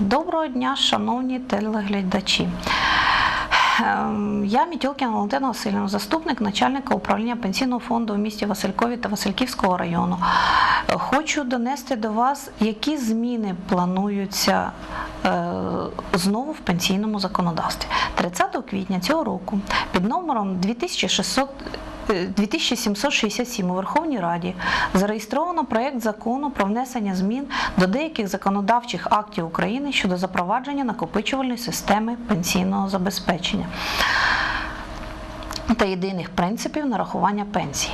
Доброго дня, шановні телеглядачі. Ем, Я Мітьолкіна Валентина Васильівна, заступник начальника управління пенсійного фонду в місті Василькові та Васильківського району. Хочу донести до вас, які зміни плануються е, знову в пенсійному законодавстві. 30 квітня цього року під номером 2600 е, 2767 у Верховній Раді зареєстровано проєкт закону про внесення змін до деяких законодавчих актів України щодо запровадження накопичувальної системи пенсійного забезпечення та єдиних принципів нарахування пенсій.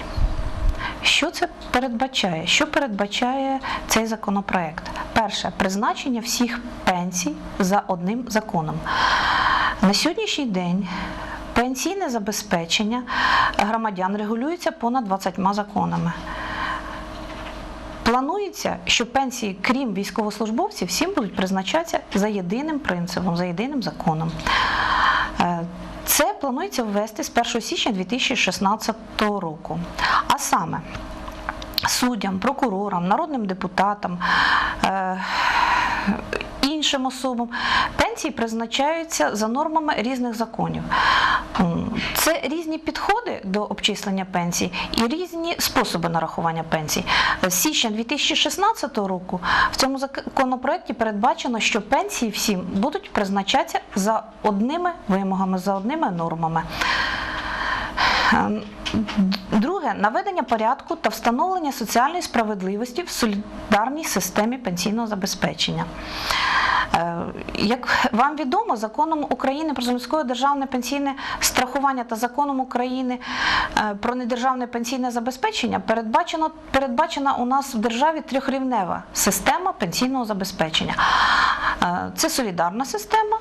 Що це передбачає? Що передбачає цей законопроект? Перше, призначення всіх пенсій за одним законом. На сьогоднішній день пенсійне забезпечення громадян регулюється понад 20 законами. Планується, що пенсії, крім військовослужбовців, всім будуть призначатися за єдиним принципом, за єдиним законом. Е, Це планується ввести з 1 січня 2016 року. А саме суддям, прокурорам, народним депутатам. Іншим особам пенсії призначаються за нормами різних законів. Це різні підходи до обчислення пенсій і різні способи нарахування пенсій. З січня 2016 року в цьому законопроекті передбачено, що пенсії всім будуть призначатися за одними вимогами, за одними нормами. Ем, Друге наведення порядку та встановлення соціальної справедливості в солідарній системі пенсійного забезпечення. Е, Як вам відомо, законом України про заміське державне пенсійне страхування та законом України е, про недержавне пенсійне забезпечення передбачено передбачена у нас в державі трьохрівнева система пенсійного забезпечення. Е, Це солідарна система,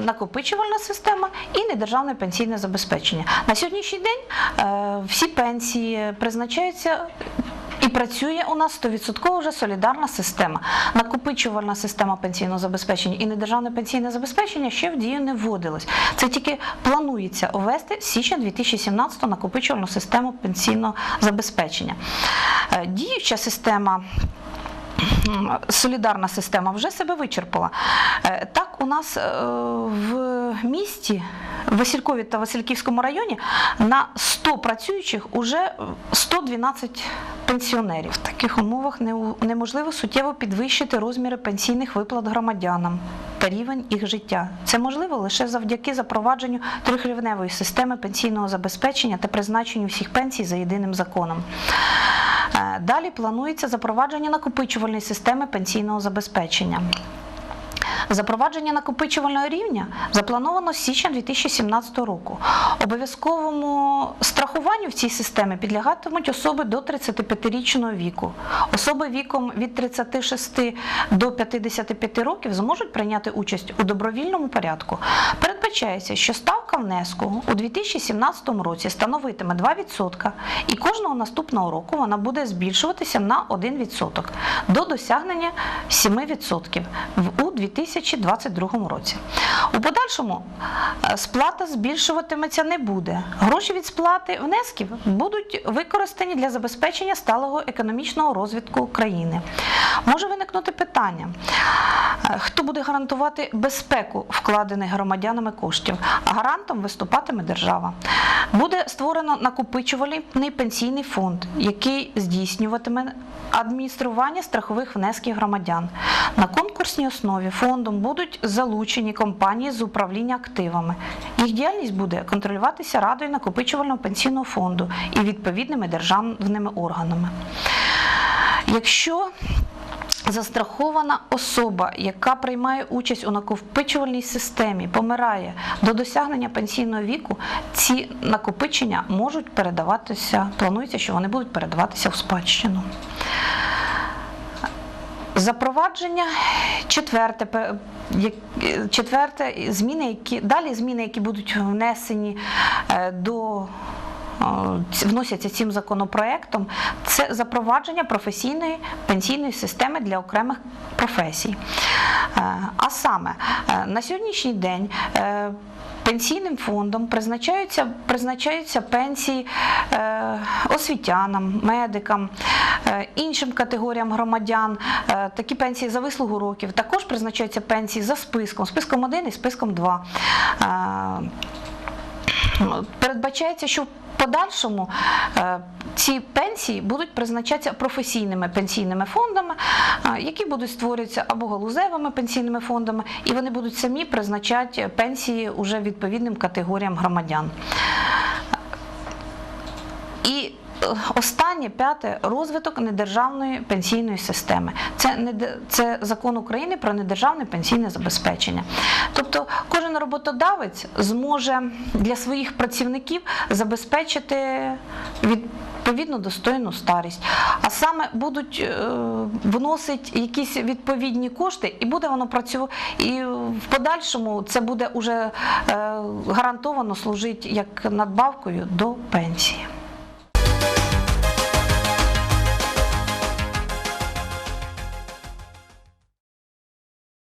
накопичувальна система і недержавне пенсійне забезпечення. На сьогоднішній день всі пенсії призначаються. Працює у нас 100% вже солідарна система. Накопичувальна система пенсійного забезпечення і недержавне пенсійне забезпечення ще в дію не вводилось. Це тільки планується ввести з січня 2017 накопичувальну систему пенсійного забезпечення. Е, Діюча система солідарна система вже себе вичерпала. Е, Так, у нас е, в місті, в Василькові та Васильківському районі на 100 працюючих уже 112 пенсіонерів. В таких умовах неможливо суттєво підвищити розміри пенсійних виплат громадянам та рівень їх життя. Це можливо лише завдяки запровадженню трьохрівневої системи пенсійного забезпечення та призначенню всіх пенсій за єдиним законом. Е, Далі планується запровадження накопичувальної системи пенсійного забезпечення. Запровадження накопичувального рівня заплановано з січня 2017 року. Обов'язковому страхуванню в цій системі підлягатимуть особи до 35-річного віку. Особи віком від 36 до 55 років зможуть прийняти участь у добровільному порядку. Передбачається, що ставка внеску у 2017 році становитиме 2%, і кожного наступного року вона буде збільшуватися на 1% до досягнення 7% у 2022 році. У подальшому е, сплата збільшуватиметься не буде. Гроші від сплати внесків будуть використані для забезпечення сталого економічного розвитку країни. Може виникнути питання, хто буде гарантувати безпеку вкладених громадянами коштів? Гарантом виступатиме держава. Буде створено накопичувальний пенсійний фонд, який здійснюватиме адміністрування страхових внесків громадян. На конкурсній основі фондом будуть залучені компанії з управління активами. Їх діяльність буде контролюватися радою накопичувального пенсійного фонду і відповідними державними органами. Якщо Застрахована особа, яка приймає участь у накопичувальній системі, помирає до досягнення пенсійного віку, ці накопичення можуть передаватися, планується, що вони будуть передаватися в спадщину. Запровадження четверте, четверте зміни, які далі зміни, які будуть внесені е, до вносяться цим законопроектом, це запровадження професійної пенсійної системи для окремих професій. Е, А саме е, на сьогоднішній день е, Пенсійним фондом призначаються, призначаються пенсії е, освітянам, медикам, е, Е, Іншим категоріям громадян е, такі пенсії за вислугу років також призначаються пенсії за списком, списком 1 і списком 2. Передбачається, що подальшому е, ці пенсії будуть призначатися професійними пенсійними фондами, е, які будуть створюватися або галузевими пенсійними фондами, і вони будуть самі призначати пенсії уже відповідним категоріям громадян. Останнє п'яте розвиток недержавної пенсійної системи. Це не це закон України про недержавне пенсійне забезпечення. Тобто кожен роботодавець зможе для своїх працівників забезпечити відповідно достойну старість. А саме будуть е, вносити якісь відповідні кошти, і буде воно працювати. І в подальшому це буде уже е, гарантовано служити як надбавкою до пенсії.